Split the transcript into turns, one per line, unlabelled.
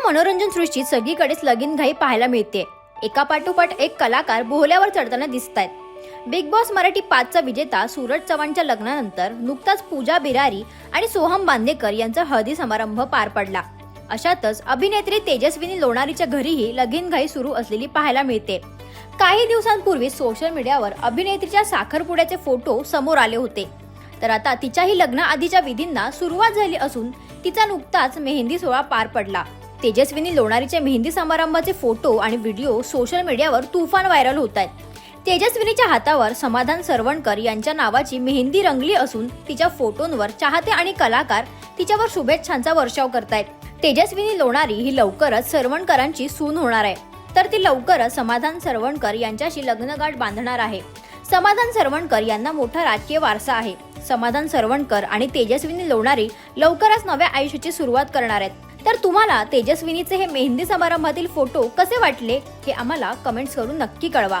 आपल्या मनोरंजन सृष्टीत सगळीकडेच लगीन घाई पाहायला मिळते. एका पाठोपाठ एक कलाकार बोहल्यावर चढताना दिसत आहेत बिग बॉस मराठी पाचचा विजेता सूरज चव्हाणच्या लग्नानंतर नुकताच पूजा बिरारी आणि सोहम बांदेकर यांचा हळदी समारंभ पार पडला. अशातच अभिनेत्री तेजस्विनी लोणारीच्या घरीही लगीनघाई सुरू असलेली पाहायला मिळते. काही दिवसांपूर्वी सोशल मीडियावर अभिनेत्रीच्या साखरपुड्याचे फोटो समोर आले होते. तर आता तिच्याही लग्नाआधीच्या विधींना सुरुवात झाली असून तिचा नुकताच मेहंदी सोहळा पार पडला. तेजस्विनी लोणारीच्या मेहंदी समारंभाचे फोटो आणि व्हिडिओ सोशल मीडियावर तुफान व्हायरल होत आहेत. तेजस्विनीच्या हातावर समाधान सरवणकर यांच्या नावाची मेहंदी रंगली असून तिच्या फोटोंवर चाहते आणि कलाकार तिच्यावर शुभेच्छांचा वर्षाव करतायत. तेजस्विनी लोणारी ही लवकरच सरवणकरांची सून होणार आहे. तर ती लवकरच समाधान सरवणकर यांच्याशी लग्नगाठ बांधणार आहे. समाधान सरवणकर यांना मोठा राजकीय वारसा आहे. समाधान सरवणकर आणि तेजस्विनी लोणारी लवकरच नव्या आयुष्याची सुरुवात करणार आहेत. तर तुम्हाला तेजस्विनीचे हे मेहंदी समारंभातील फोटो कसे वाटले हे आम्हाला कमेंट्स करून नक्की कळवा.